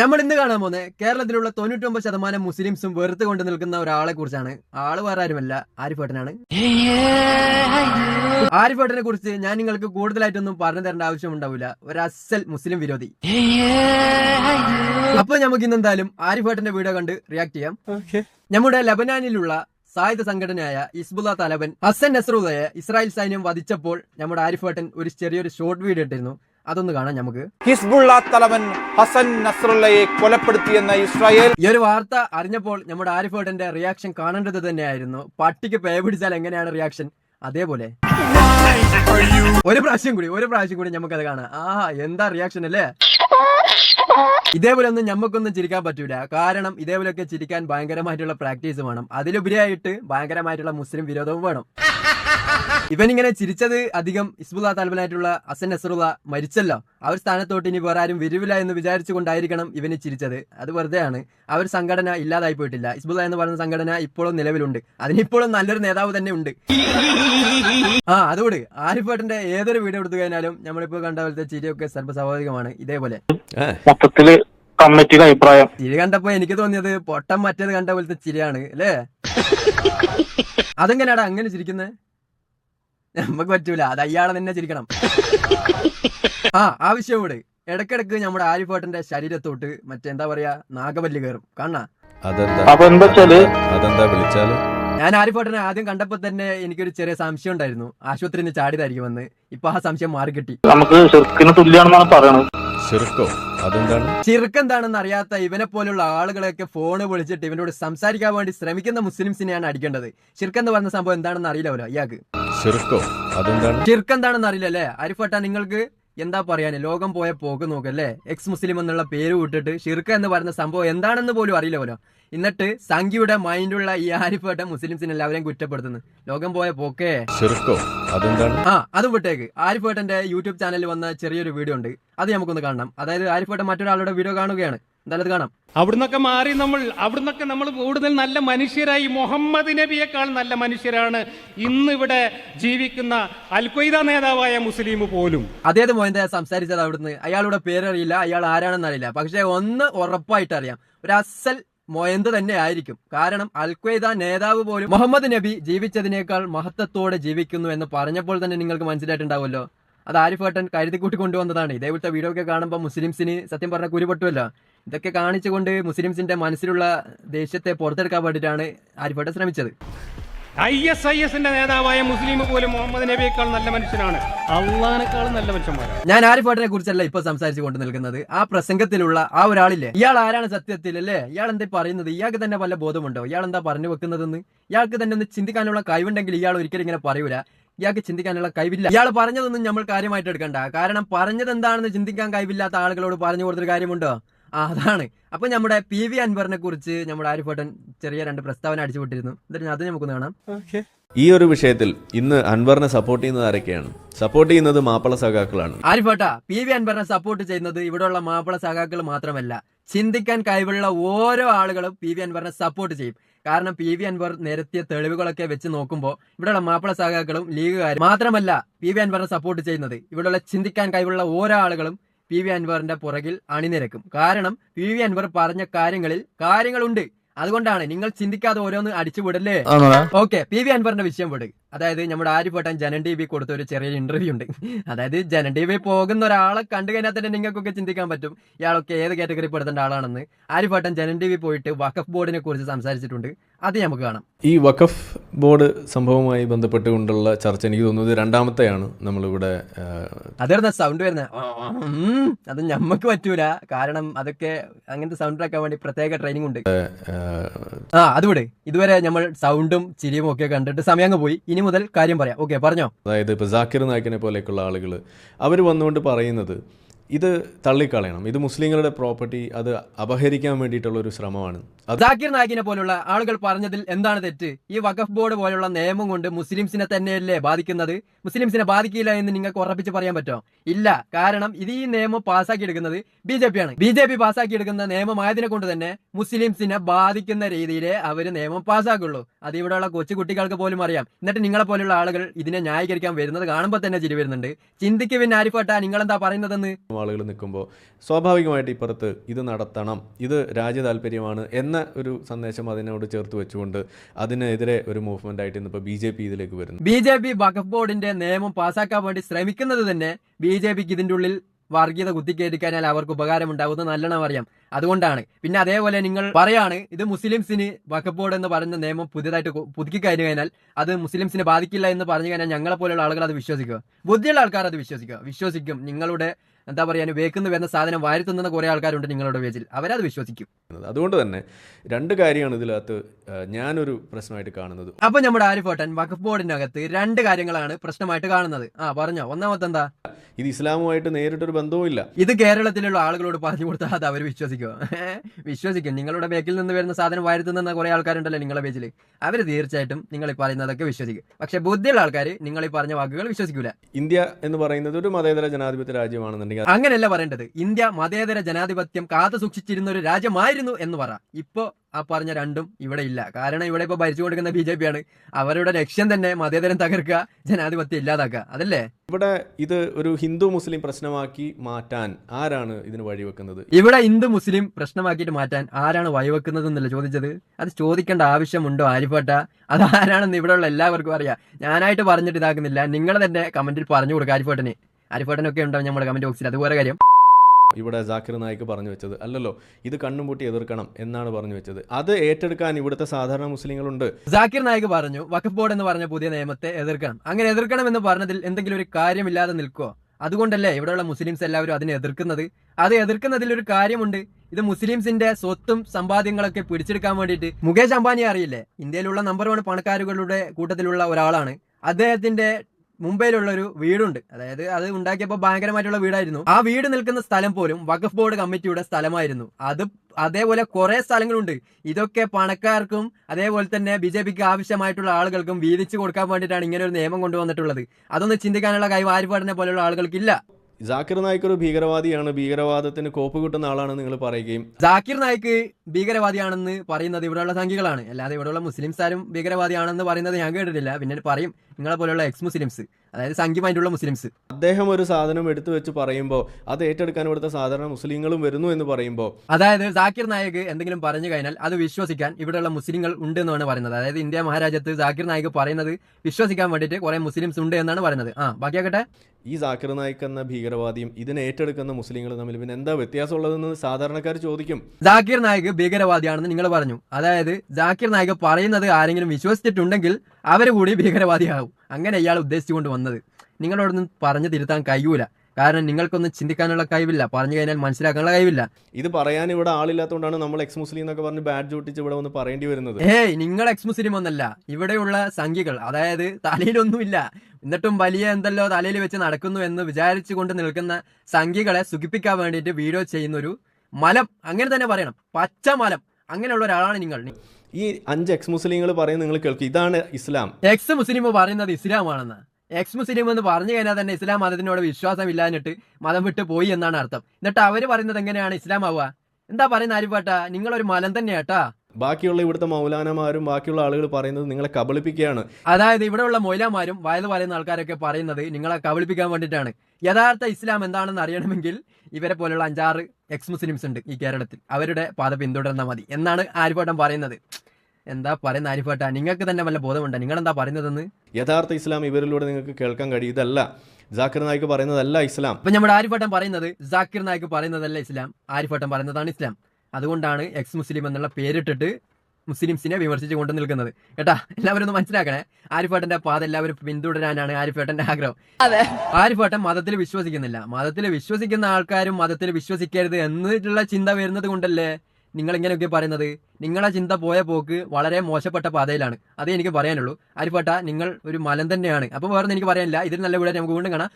നമ്മൾ ഇന്ന് കാണാൻ പോകുന്നത് കേരളത്തിലുള്ള തൊണ്ണൂറ്റൊമ്പത് ശതമാനം മുസ്ലിംസും വെറുത്ത് കൊണ്ട് നിൽക്കുന്ന ഒരാളെ കുറിച്ചാണ്. ആൾ വേറെ ആരുമല്ല ആരിഫേട്ടനാണ് ആരിഫേട്ടനെ കുറിച്ച് ഞാൻ നിങ്ങൾക്ക് കൂടുതലായിട്ടൊന്നും പറഞ്ഞു തരേണ്ട ആവശ്യം ഉണ്ടാവില്ല. ഒരു അസൽ മുസ്ലിം വിരോധി. അപ്പൊ നമുക്ക് ഇന്ന് എന്തായാലും ആരിഫേട്ടന്റെ വീഡിയോ കണ്ട് റിയാക്ട് ചെയ്യാം. നമ്മുടെ ലബനാനിലുള്ള സായുധ സംഘടനയായ ഇസ്ബുല തലവൻ ഹസൻ നസറുദയെ ഇസ്രായേൽ സൈന്യം വധിച്ചപ്പോൾ നമ്മുടെ ആരിഫേട്ടൻ ഒരു ചെറിയൊരു ഷോർട്ട് വീഡിയോ ഇട്ടിരുന്നു. അതൊന്ന് കാണാം നമുക്ക്. ഹിസ്ബുള്ള തലവൻ ഹസൻ നസ്രുള്ളയെ കൊലപ്പെടുത്തിയെന്ന ഇസ്രായേൽ. ഈ ഒരു വാർത്ത അറിഞ്ഞപ്പോൾ നമ്മുടെ ആരിഫേട്ടന്റെ റിയാക്ഷൻ കാണേണ്ടത് തന്നെയായിരുന്നു. പട്ടിക്ക് പേ പിടിച്ചാൽ എങ്ങനെയാണ് റിയാക്ഷൻ അതേപോലെ. ഒരു പ്രാവശ്യം കൂടി ഒരു പ്രാവശ്യം കൂടി നമുക്കത് കാണാം. ആ എന്താ റിയാക്ഷൻ അല്ലേ? ഇതേപോലെ ഒന്നും ഞമ്മക്കൊന്നും ചിരിക്കാൻ പറ്റൂല. കാരണം ഇതേപോലെയൊക്കെ ചിരിക്കാൻ ഭയങ്കരമായിട്ടുള്ള പ്രാക്ടീസ് വേണം. അതിലുപരിയായിട്ട് ഭയങ്കരമായിട്ടുള്ള മുസ്ലിം വിരോധവും വേണം. ഇവൻ ഇങ്ങനെ ചിരിച്ചത് അധികം ഇസ്ബുല്ല തലവനായിട്ടുള്ള അസൻ നസറുള്ള മരിച്ചല്ലോ. ആ ഒരു സ്ഥാനത്തോട്ട് ഇനി വേറെ ആരും വരില്ല എന്ന് വിചാരിച്ചുകൊണ്ടായിരിക്കണം ഇവന് ചിരിച്ചത്. അത് വെറുതെയാണ്. ആ ഒരു സംഘടന ഇല്ലാതായി പോയിട്ടില്ല. ഇസ്ബുല്ല എന്ന് പറയുന്ന സംഘടന ഇപ്പോഴും നിലവിലുണ്ട്. അതിനിപ്പോഴും നല്ലൊരു നേതാവ് തന്നെ ഉണ്ട്. ആ അതുകൊണ്ട് ആരിഫേട്ടന്റെ ഏതൊരു വീഡിയോ എടുത്തു കഴിഞ്ഞാലും നമ്മളിപ്പോ കണ്ട പോലത്തെ ചിരിയൊക്കെ സർവസ്വാഭാവികമാണ് ഇതേപോലെ. മൊത്തത്തിൽ കമ്മിറ്റിയുടെ അഭിപ്രായം. ചിരി കണ്ടപ്പോ എനിക്ക് തോന്നിയത് പൊട്ടം മറ്റേത് കണ്ട പോലത്തെ ചിരിയാണ് അല്ലേ? അതെങ്ങനെയാടാ അങ്ങനെ ചിരിക്കുന്നത് നമുക്ക് പറ്റൂല. അത് അയാളെ തന്നെ ചിരിക്കണം. ആ ആവശ്യമോട് ഇടക്കിടക്ക് നമ്മുടെ ആരിഫേട്ടന്റെ ശരീരത്തോട്ട് മറ്റെന്താ പറയാ നാഗവല്ലി കയറും. കാണാ ഞാൻ ആരിഫേട്ടനെ ആദ്യം കണ്ടപ്പോ തന്നെ എനിക്കൊരു ചെറിയ സംശയം ഉണ്ടായിരുന്നു. ആശുപത്രിയിൽ നിന്ന് ചാടിയതായിരിക്കുമെന്ന്. ഇപ്പൊ ആ സംശയം മാറി കിട്ടി നമുക്ക് തുല്യാണെന്നാണ് പറയണത്. ചെറുക്കോ? അതെന്താണ്? ചെറുക്കെന്താണെന്ന് അറിയാത്ത ഇവനെ പോലുള്ള ആളുകളെയൊക്കെ ഫോൺ വിളിച്ചിട്ട് ഇവനോട് സംസാരിക്കാൻ വേണ്ടി ശ്രമിക്കുന്ന മുസ്ലിംസിനെയാണ് അടിക്കേണ്ടത്. ചിർക്കെന്ന് പറഞ്ഞ സംഭവം എന്താണെന്ന് അറിയില്ലല്ലോ ഇയാൾക്ക്. ചെറുക്കോ? അതെന്താണ്? ചിർക്കെന്താണെന്ന് അറിയില്ല അല്ലേ? ആരിഫട്ട നിങ്ങൾക്ക്? എന്താ പറയാന്? ലോകം പോയ പോക്ക് നോക്കല്ലേ? എക്സ് മുസ്ലിം എന്നുള്ള പേര് വിട്ടിട്ട് ഷിർക്ക എന്ന് പറയുന്ന സംഭവം എന്താണെന്ന് പോലും അറിയില്ല പോലോ. എന്നിട്ട് സംഖ്യയുടെ മൈൻഡുള്ള ഈ ആരിഫേട്ട മുസ്ലിംസിനെ എല്ലാവരെയും കുറ്റപ്പെടുത്തുന്നു. ലോകം പോയ പോക്കേ. ആ അത് വിട്ടേക്ക്. ആരിഫേട്ടന്റെ യൂട്യൂബ് ചാനലിൽ വന്ന ചെറിയൊരു വീഡിയോ ഉണ്ട്. അത് നമുക്കൊന്ന് കാണണം. അതായത് ആരിഫേട്ടൻ മറ്റൊരാളുടെ വീഡിയോ കാണുകയാണ്. എന്തായാലും അത് കാണാം. അവിടുന്നൊക്കെ മാറി നമ്മൾ അവിടുന്നൊക്കെ നമ്മൾ കൂടുതൽ നല്ല മനുഷ്യരായി. മുഹമ്മദ് നബിയേക്കാൾ നല്ല മനുഷ്യരാണ് ഇന്ന് ഇവിടെ ജീവിക്കുന്ന അൽഖ്വയ്ദ നേതാവായ മുസ്ലിം പോലും. അതേത് മോയന്ത സംസാരിച്ചത് അവിടുന്ന്. അയാളുടെ പേരറിയില്ല അയാൾ ആരാണെന്ന് അറിയില്ല. പക്ഷെ ഒന്ന് ഉറപ്പായിട്ട് അറിയാം ഒരു അസൽ മൊയന്ത് തന്നെ ആയിരിക്കും. കാരണം അൽഖ്വയ്ദ നേതാവ് പോലും മുഹമ്മദ് നബി ജീവിച്ചതിനേക്കാൾ മഹത്വത്തോടെ ജീവിക്കുന്നു എന്ന് പറഞ്ഞപ്പോൾ തന്നെ നിങ്ങൾക്ക് മനസ്സിലായിട്ടുണ്ടാവുമല്ലോ. അത് ആരിഫ് ഏട്ടൻ കരുതിക്കൂട്ടി കൊണ്ടുവന്നതാണ്. ഇതേപോലത്തെ വീഡിയോ ഒക്കെ കാണുമ്പോൾ മുസ്ലിംസിന് സത്യം പറഞ്ഞ കുരുപൊട്ടുമല്ലോ. ഇതൊക്കെ കാണിച്ചുകൊണ്ട് മുസ്ലിംസിന്റെ മനസ്സിലുള്ള ദേഷ്യത്തെ പുറത്തെടുക്കാൻ വേണ്ടിയിട്ടാണ് ആരിഫേട്ടൻ ശ്രമിച്ചത്. ഐ എസ് ഐ എസിന്റെ നേതാവായ മുസ്ലിം പോലും മുഹമ്മദ് നബിയേക്കാൾ നല്ല മനുഷ്യനാണ്. അള്ളഹാനേക്കാളും നല്ല മനുഷ്യന്മാരാണ്. ഞാൻ ആരിഫേട്ടനെ കുറിച്ചല്ല ഇപ്പൊ സംസാരിച്ചു കൊണ്ട് നിൽക്കുന്നത്. ആ പ്രസംഗത്തിലുള്ള ആ ഒരാളില്ലേ? ഇയാൾ ആരാണ് സത്യത്തിൽ അല്ലേ? ഇയാൾ എന്താ പറയുന്നത്? ഇയാൾക്ക് തന്നെ വല്ല ബോധമുണ്ടോ? ഇയാൾ എന്താ പറഞ്ഞു വെക്കുന്നതെന്ന്? ഇയാൾക്ക് തന്നെ ഒന്ന് ചിന്തിക്കാനുള്ള കഴിവുണ്ടെങ്കിൽ ഇയാൾ ഒരിക്കലും ഇങ്ങനെ പറയൂല. ഇയാൾക്ക് ചിന്തിക്കാനുള്ള കഴിവില്ല. ഇയാൾ പറഞ്ഞതൊന്നും നമ്മൾ കാര്യമായിട്ട് എടുക്കണ്ട. കാരണം പറഞ്ഞത് എന്താണെന്ന് ചിന്തിക്കാൻ കഴിവില്ലാത്ത ആളുകളോട് പറഞ്ഞു കൊടുത്തൊരു കാര്യമുണ്ടോ? അതാണ്. അപ്പൊ നമ്മുടെ പി വി അൻവറിനെ കുറിച്ച് നമ്മുടെ ആരിഫേട്ടൻ ചെറിയ രണ്ട് പ്രസ്താവന അടിച്ചുവിട്ടിരുന്നു എന്നിട്ട് അത് നമുക്ക് കാണാം. ഈ ഒരു വിഷയത്തിൽ ഇന്ന് അൻവറിനെ സപ്പോർട്ട് ചെയ്യുന്നത് ആരൊക്കെയാണ്? സപ്പോർട്ട് ചെയ്യുന്നത് മാപ്പിള സഖാക്കളാണ്. ആരിഫട്ട പി വി അൻവറിനെ സപ്പോർട്ട് ചെയ്യുന്നത് ഇവിടെയുള്ള മാപ്പിള സഖാക്കൾ മാത്രമല്ല. ചിന്തിക്കാൻ കഴിവുള്ള ഓരോ ആളുകളും പി വി അൻവറിനെ സപ്പോർട്ട് ചെയ്യും. കാരണം പി വി അൻവർ നിരത്തിയ തെളിവുകളൊക്കെ വെച്ച് നോക്കുമ്പോൾ ഇവിടെയുള്ള മാപ്പിള സഖാക്കളും ലീഗുകാരും മാത്രമല്ല പി വി അൻവറിനെ സപ്പോർട്ട് ചെയ്യുന്നത്. ഇവിടെയുള്ള ചിന്തിക്കാൻ കഴിവുള്ള ഓരോ ആളുകളും പി വി അൻവറിന്റെ പുറകിൽ അണിനിരക്കും. കാരണം പി വി അൻവർ പറഞ്ഞ കാര്യങ്ങളിൽ കാര്യങ്ങളുണ്ട്. അതുകൊണ്ടാണ് നിങ്ങൾ ചിന്തിക്കാതെ ഓരോന്ന് അടിച്ചുവിടല്ലേ ഓക്കെ പി വി അൻവറിന്റെ വിഷയം വിട്. അതായത് നമ്മുടെ ആര്യപ്പെട്ടൻ ജനൻ ടി വി കൊടുത്ത ഒരു ചെറിയ ഇന്റർവ്യൂ ഉണ്ട്. അതായത് ജനൻ ടി വി പോകുന്ന ഒരാളെ കണ്ടു കഴിഞ്ഞാൽ തന്നെ നിങ്ങൾക്കൊക്കെ ചിന്തിക്കാൻ പറ്റും. ഇയാളൊക്കെ ഏത് കാറ്റഗറി പെടുത്തേണ്ട ആളാണെന്ന്. ആര്യപ്പെട്ടൻ ജനൻ ടി വി പോയിട്ട് വഖഫ് ബോർഡിനെ കുറിച്ച് സംസാരിച്ചിട്ടുണ്ട്. അത് നമുക്ക് കാണാം. ഈ വഖഫ് ബോർഡ് സംഭവവുമായി ബന്ധപ്പെട്ടുകൊണ്ടുള്ള ചർച്ച എനിക്ക് തോന്നുന്നത് രണ്ടാമത്തെയാണ് നമ്മളിവിടെ അതായിരുന്നു സൗണ്ട് വരുന്ന? അത് ഞമ്മക്ക് പറ്റൂല. കാരണം അതൊക്കെ അങ്ങനത്തെ സൗണ്ട് ആക്കാൻ വേണ്ടി പ്രത്യേക ട്രെയിനിങ് ഉണ്ട്. ആ, അതുകൂടെ ഇതുവരെ നമ്മൾ സൗണ്ടും ചിരിയും ഒക്കെ കണ്ടിട്ട് സമയം അങ്ങ് പോയി. ഇനി മുതൽ കാര്യം പറയാം. ഓക്കെ പറഞ്ഞോ? അതായത് ഇപ്പോൾ ജാക്കിർ നായിക്കിനെ പോലെയൊക്കെയുള്ള ആളുകൾ അവർ വന്നുകൊണ്ട് പറയുന്നത് ഇത് തള്ളിക്കളയണം. ഇത് മുസ്ലിങ്ങളുടെ പ്രോപ്പർട്ടി അത് അപഹരിക്കാൻ വേണ്ടിയിട്ടുള്ള ഒരു ശ്രമമാണ്. ജാക്കിർ നായിക്കിനെ പോലുള്ള ആളുകൾ പറഞ്ഞതിൽ എന്താണ് തെറ്റ്? ഈ വഖഫ് ബോർഡ് പോലുള്ള നിയമം കൊണ്ട് മുസ്ലിംസിനെ തന്നെയല്ലേ ബാധിക്കുന്നത്? മുസ്ലിംസിനെ ബാധിക്കില്ല എന്ന് നിങ്ങൾക്ക് ഉറപ്പിച്ച് പറയാൻ പറ്റുമോ ഇല്ല. കാരണം ഇത് ഈ നിയമം പാസ്സാക്കി എടുക്കുന്നത് ബി ജെ പി ആണ് ബി ജെ പി പാസ്സാക്കി എടുക്കുന്ന നിയമമായതിനെ കൊണ്ട് തന്നെ മുസ്ലിംസിനെ ബാധിക്കുന്ന രീതിയിലേ അവർ നിയമം പാസ്സാക്കുള്ളൂ. അത് ഇവിടെയുള്ള കൊച്ചു കുട്ടികൾക്ക് പോലും അറിയാം. എന്നിട്ട് നിങ്ങളെ പോലുള്ള ആളുകൾ ഇതിനെ ന്യായീകരിക്കാൻ വരുന്നത് കാണുമ്പോൾ തന്നെ ചിരി വരുന്നുണ്ട്. ചിന്തിക്ക് പിന്നെ ആരിഫട്ട നിങ്ങളെന്താ പറയുന്നതെന്ന്? ആളുകൾ നിൽക്കുമ്പോൾ സ്വാഭാവികമായിട്ട് ഇപ്പുറത്ത് ഇത് നടത്തണം ഇത് രാജ്യ താല്പര്യമാണ് എന്ന ഒരു സന്ദേശം അതിനോട് ചേർത്ത് വെച്ചുകൊണ്ട് അതിനെതിരെ ഒരു മൂവ്മെന്റ് ആയിട്ട് ഇന്നിപ്പോൾ ബി ജെ പി ഇതിലേക്ക് വരുന്നു. ബി ജെ പി വഖഫ് ബോർഡിന്റെ നിയമം പാസാക്കാൻ വേണ്ടി ശ്രമിക്കുന്നത് തന്നെ ബി ജെ പിക്ക് ഇതിന്റെ ഉള്ളിൽ വർഗീയത കുത്തിക്കേറ്റിക്കഴിഞ്ഞാൽ അവർക്ക് ഉപകാരം ഉണ്ടാവുന്നത് നല്ലോണം അറിയാം. അതുകൊണ്ടാണ്. പിന്നെ അതേപോലെ നിങ്ങൾ പറയാണ് ഇത് മുസ്ലിംസിന് വഖഫ് എന്ന് പറഞ്ഞ നിയമം പുതിയതായിട്ട് പുതുക്കി കഴിഞ്ഞു കഴിഞ്ഞാൽ അത് മുസ്ലിംസിനെ ബാധിക്കില്ല എന്ന് പറഞ്ഞു കഴിഞ്ഞാൽ ഞങ്ങളെ പോലെയുള്ള ആളുകൾ അത് വിശ്വസിക്കുക. ബുദ്ധിയുള്ള ആൾക്കാർ അത് വിശ്വസിക്കുക. വിശ്വസിക്കും. നിങ്ങളുടെ എന്താ പറയാ വേക്കുന്ന വരുന്ന സാധനം വാരി തിന്നുന്ന കുറെ ആൾക്കാരുണ്ട് നിങ്ങളുടെ പേജിൽ. അവരത് വിശ്വസിക്കും. അതുകൊണ്ട് തന്നെ രണ്ട് കാര്യമാണ് ഇതിനകത്ത് ഞാനൊരു പ്രശ്നമായിട്ട് കാണുന്നത്. അപ്പൊ നമ്മുടെ ആരിഫോട്ടൻ വഖഫ് ബോർഡിനകത്ത് രണ്ട് കാര്യങ്ങളാണ് പ്രശ്നമായിട്ട് കാണുന്നത്. ആ പറഞ്ഞോ ഒന്നാമത്തെ എന്താ ഇത് ഇസ്ലാമുമായിട്ട് നേരിട്ടൊരു ബന്ധവുമില്ല ഇത് കേരളത്തിലുള്ള ആളുകളോട് പറഞ്ഞു കൊടുത്താൽ അത് അവർ വിശ്വസിക്കുക വിശ്വസിക്കും. നിങ്ങളുടെ ബേക്കിൽ നിന്ന് വരുന്ന സാധനം വാരി തിന്നുന്ന കുറെ ആൾക്കാരുണ്ടല്ലോ നിങ്ങളുടെ പേജിൽ. അവർ തീർച്ചയായിട്ടും നിങ്ങൾ ഈ പറയുന്നതൊക്കെ വിശ്വസിക്കും. പക്ഷെ ബുദ്ധിയുള്ള ആൾക്കാർ നിങ്ങൾ ഈ പറഞ്ഞ വാക്കുകൾ വിശ്വസിക്കില്ല ഇന്ത്യ എന്ന് പറയുന്നത് ഒരു മതേതര ജനാധിപത്യ രാജ്യമാണെന്നുണ്ടെങ്കിൽ അങ്ങനെയല്ല പറയേണ്ടത്. ഇന്ത്യ മതേതര ജനാധിപത്യം കാത്തു സൂക്ഷിച്ചിരുന്ന ഒരു രാജ്യമായിരുന്നു എന്ന് പറ. ഇപ്പോ ആ പറഞ്ഞ രണ്ടും ഇവിടെ ഇല്ല. കാരണം ഇവിടെ ഇപ്പൊ ഭരിച്ചു കൊടുക്കുന്ന ബി ജെ പി ആണ് അവരുടെ ലക്ഷ്യം തന്നെ മതേതരം തകർക്കുക ജനാധിപത്യം ഇല്ലാതാക്കുക. അതല്ലേ? ഇവിടെ ഇത് ഒരു ഹിന്ദു മുസ്ലിം പ്രശ്നമാക്കി മാറ്റാൻ ആരാണ് ഇതിന് വഴിവെക്കുന്നത്? ഇവിടെ ഹിന്ദു മുസ്ലിം പ്രശ്നമാക്കിയിട്ട് മാറ്റാൻ ആരാണ് വഴിവെക്കുന്നത് എന്നല്ല ചോദിച്ചത്? അത് ചോദിക്കേണ്ട ആവശ്യമുണ്ടോ? ആരിഫട്ട? അത് ആരാണെന്ന് ഇവിടെയുള്ള എല്ലാവർക്കും അറിയാം. ഞാനായിട്ട് പറഞ്ഞിട്ട് ഇതാക്കുന്നില്ല. നിങ്ങൾ തന്നെ കമന്റിൽ പറഞ്ഞു കൊടുക്കുക ആരിഫേട്ടന്. ആരിഫേട്ടനൊക്കെ ഉണ്ടാവും നമ്മുടെ കമന്റ് ബോക്സിൽ അതുപോലെ കാര്യം. ഇവിടെ ജാക്കിർ നായിക്ക് പറഞ്ഞു വെച്ചത് അല്ലല്ലോ ഇത് കണ്ണുംപൂട്ടി എതിർക്കണം എന്നാണ് പറഞ്ഞു വെച്ചത്. അത് ഏറ്റെടുക്കാൻ ഇവിടുത്തെ സാധാരണ മുസ്ലിങ്ങളുണ്ട്. ജാക്കിർ നായിക്ക് പറഞ്ഞു വഖഫ് ബോർഡ് എന്ന് പറഞ്ഞ പുതിയ നിയമത്തെ എതിർക്കണം. അങ്ങനെ എതിർക്കണം എന്ന് പറഞ്ഞതിൽ എന്തെങ്കിലും ഒരു കാര്യമില്ലാതെ നിൽക്കുമോ അതുകൊണ്ടല്ലേ ഇവിടെയുള്ള മുസ്ലിംസ് എല്ലാവരും അതിനെ എതിർക്കുന്നത്? അത് എതിർക്കുന്നതിൽ ഒരു കാര്യമുണ്ട്. ഇത് മുസ്ലിംസിന്റെ സ്വത്തും സമ്പാദ്യങ്ങളൊക്കെ പിടിച്ചെടുക്കാൻ വേണ്ടിയിട്ട്. മുകേഷ് അംബാനി അറിയില്ലേ? ഇന്ത്യയിലുള്ള നമ്പർ വൺ പണക്കാരുകളുടെ കൂട്ടത്തിലുള്ള ഒരാളാണ്. അദ്ദേഹത്തിന്റെ മുംബൈയിലുള്ള ഒരു വീടുണ്ട്. അതായത് അത് ഉണ്ടാക്കിയപ്പോൾ ഭയങ്കരമായിട്ടുള്ള വീടായിരുന്നു. ആ വീട് നിൽക്കുന്ന സ്ഥലം പോലും വഖഫ് ബോർഡ് കമ്മിറ്റിയുടെ സ്ഥലമായിരുന്നു. അത് അതേപോലെ കുറെ സ്ഥലങ്ങളുണ്ട്. ഇതൊക്കെ പണക്കാർക്കും അതേപോലെ തന്നെ ബി ജെ പിക്ക് ആവശ്യമായിട്ടുള്ള ആളുകൾക്കും വീതിച്ചു കൊടുക്കാൻ വേണ്ടിയിട്ടാണ് ഇങ്ങനെ ഒരു നിയമം കൊണ്ടുവന്നിട്ടുള്ളത്. അതൊന്നും ചിന്തിക്കാനുള്ള കഴിവ് ആരിഫാടിനെ പോലെയുള്ള ആളുകൾക്കില്ല. ജാക്കിർ നായിക്ക് ഒരു ഭീകരവാദിയാണ്. ഭീകരവാദത്തിന് കോപ്പ് കിട്ടുന്ന ആളാണ് നിങ്ങൾ പറയുകയും. ജാക്കിർ നായിക്ക് ഭീകരവാദിയാണെന്ന് പറയുന്നത് ഇവിടെയുള്ള സംഖ്യകളാണ് അല്ലാതെ ഇവിടെയുള്ള മുസ്ലിംസാരും ഭീകരവാദിയാണെന്ന് പറയുന്നത് ഞാൻ കേട്ടിട്ടില്ല. പിന്നെ പറയും നിങ്ങളെ പോലെയുള്ള എക്സ് മുസ്ലിംസ് അതായത് സംഖ്യമായിട്ടുള്ള മുസ്ലിംസ്. അദ്ദേഹം ഒരു സാധനം എടുത്തു വെച്ച് പറയുമ്പോൾ അത് ഏറ്റെടുക്കാൻ ഇവിടുത്തെ സാധാരണ മുസ്ലിങ്ങളും വരുന്നു എന്ന് പറയുമ്പോൾ. അതായത് ജാക്കിർ നായക് എന്തെങ്കിലും പറഞ്ഞു കഴിഞ്ഞാൽ അത് വിശ്വസിക്കാൻ ഇവിടെയുള്ള മുസ്ലിങ്ങൾ ഉണ്ട് എന്നാണ് പറയുന്നത്. അതായത് ഇന്ത്യ മഹാരാജ്യത്ത് ജാക്കിർ നായിക് പറയുന്നത് വിശ്വസിക്കാൻ വേണ്ടിയിട്ട് കുറെ മുസ്ലിംസ് ഉണ്ട് എന്നാണ് പറയുന്നത്. ആ ബാക്കിയാക്കട്ടെ ഈ സാക്കിർ നായിക് എന്ന ഭീകരവാദിയും ഇതിനെ ഏറ്റെടുക്കുന്ന മുസ്ലിങ്ങൾ തമ്മിൽ പിന്നെ എന്താ വ്യത്യാസമുള്ളതെന്ന് സാധാരണക്കാർ ചോദിക്കും. ജാക്കിർ നായിക് ഭീകരവാദിയാണെന്ന് നിങ്ങൾ പറഞ്ഞു. അതായത് ജാക്കിർ നായിക് പറയുന്നത് ആരെങ്കിലും വിശ്വസിച്ചിട്ടുണ്ടെങ്കിൽ അവർ കൂടി ഭീകരവാദിയാകും. അങ്ങനെ ഇയാൾ ഉദ്ദേശിച്ചുകൊണ്ട് വന്നത്. നിങ്ങളോടൊന്നും പറഞ്ഞു തിരുത്താൻ കഴിയൂല. കാരണം നിങ്ങൾക്കൊന്നും ചിന്തിക്കാനുള്ള കഴിവില്ല. പറഞ്ഞു കഴിഞ്ഞാൽ മനസ്സിലാക്കാനുള്ള കഴിവില്ല. ഇത് പറയാൻ ഇവിടെ ആളില്ലാത്തതുകൊണ്ടാണ് നമ്മൾ എക്സ് മുസ്ലിം എന്നൊക്കെ പറഞ്ഞ് ബാഡ് ചൂട്ടിച്ച് ഇവിടെ വന്ന് പറയേണ്ടി വരുന്നത്. ഏയ് നിങ്ങൾ എക്സ് മുസ്ലിം ഒന്നല്ല. ഇവിടെയുള്ള സംഖ്യകൾ അതായത് തലയിലൊന്നുമില്ല. എന്നിട്ടും വലിയ എന്തല്ലോ തലയിൽ വെച്ച് നടക്കുന്നു എന്ന് വിചാരിച്ചു കൊണ്ട് നിൽക്കുന്ന സംഖ്യകളെ സുഖിപ്പിക്കാൻ വേണ്ടിയിട്ട് വീഡിയോ ചെയ്യുന്ന ഒരു മലം. അങ്ങനെ തന്നെ പറയണം. പച്ച മലം. അങ്ങനെയുള്ള ഒരാളാണ് നിങ്ങൾ. ഈ അഞ്ച് എക്സ് മുസ്ലിങ്ങൾ പറയുന്നത് നിങ്ങൾ കേൾക്കും. ഇതാണ് ഇസ്ലാം. എക്സ് മുസ്ലിം പറയുന്നത് ഇസ്ലാമാണെന്ന്. എക്സ് മുസ്ലിം എന്ന് പറഞ്ഞു കഴിഞ്ഞാൽ തന്നെ ഇസ്ലാം മതത്തിനോട് വിശ്വാസം ഇല്ലാഞ്ഞിട്ട് മതം വിട്ട് പോയി എന്നാണ് അർത്ഥം. എന്നിട്ട് അവർ പറയുന്നത് എങ്ങനെയാണ് ഇസ്ലാം ആവുക? എന്താ പറയുന്ന ആരിപ്പാട്ട നിങ്ങളൊരു മലം തന്നെയാട്ടാ. ബാക്കിയുള്ള ഇവിടുത്തെ മൗലാനമാരും ബാക്കിയുള്ള ആളുകൾ പറയുന്നത് നിങ്ങളെ കബളിപ്പിക്കുകയാണ്. അതായത് ഇവിടെയുള്ള മൗലാമാരും വയത് പറയുന്ന ആൾക്കാരൊക്കെ പറയുന്നത് നിങ്ങളെ കബളിപ്പിക്കാൻ വേണ്ടിയിട്ടാണ്. യഥാർത്ഥ ഇസ്ലാം എന്താണെന്ന് അറിയണമെങ്കിൽ ഇവരെ പോലെയുള്ള അഞ്ചാറ് എക്സ് മുസ്ലിംസ് ഉണ്ട് ഈ കേരളത്തിൽ. അവരുടെ പാത പിന്തുടർന്നാൽ മതി എന്നാണ് ആരിഫോട്ടൻ പറയുന്നത്. എന്താ പറയുന്ന ആരിഫോട്ട? നിങ്ങൾക്ക് തന്നെ വല്ല ബോധമുണ്ട്? നിങ്ങൾ എന്താ പറയുന്നതെന്ന്? യഥാർത്ഥ ഇസ്ലാം ഇവരിലൂടെ നിങ്ങൾക്ക് കേൾക്കാൻ കഴിയും. ഇതല്ല. ജാക്കിർ നായിക്ക് പറയുന്നതല്ല ഇസ്ലാം. അപ്പൊ നമ്മുടെ ആരിഫട്ടൻ പറയുന്നത് ജാക്കിർ നായിക്ക് പറയുന്നതല്ല ഇസ്ലാം. ആരിഫട്ടൻ പറയുന്നതാണ് ഇസ്ലാം. അതുകൊണ്ടാണ് എക്സ് മുസ്ലിം എന്നുള്ള പേരിട്ടിട്ട് മുസ്ലിംസിനെ വിമർശിച്ച് കൊണ്ട് നിൽക്കുന്നത്. കേട്ടാ എല്ലാവരും ഒന്ന് മനസ്സിലാക്കണേ. ആരിഫേട്ടന്റെ പാത എല്ലാവരും പിന്തുടരാനാണ് ആരിഫേട്ടന്റെ ആഗ്രഹം. ആരിഫേട്ടൻ മതത്തിൽ വിശ്വസിക്കുന്നില്ല. മതത്തിൽ വിശ്വസിക്കുന്ന ആൾക്കാരും മതത്തിൽ വിശ്വസിക്കരുത് എന്നിട്ടുള്ള ചിന്ത വരുന്നത് കൊണ്ടല്ലേ? നിങ്ങൾ ഇങ്ങനെയൊക്കെ പറയുന്നത്? നിങ്ങളെ ചിന്ത പോയ പോക്ക് വളരെ മോശപ്പെട്ട പാതയിലാണ്. അതേ എനിക്ക് പറയാനുള്ളൂ. ആരിഫേട്ട നിങ്ങൾ ഒരു മലം തന്നെയാണ്. അപ്പൊ വേറെ എനിക്ക് പറയാനില്ല. ഇതിൽ നല്ല വീട് നമുക്ക് വീണ്ടും കാണാം.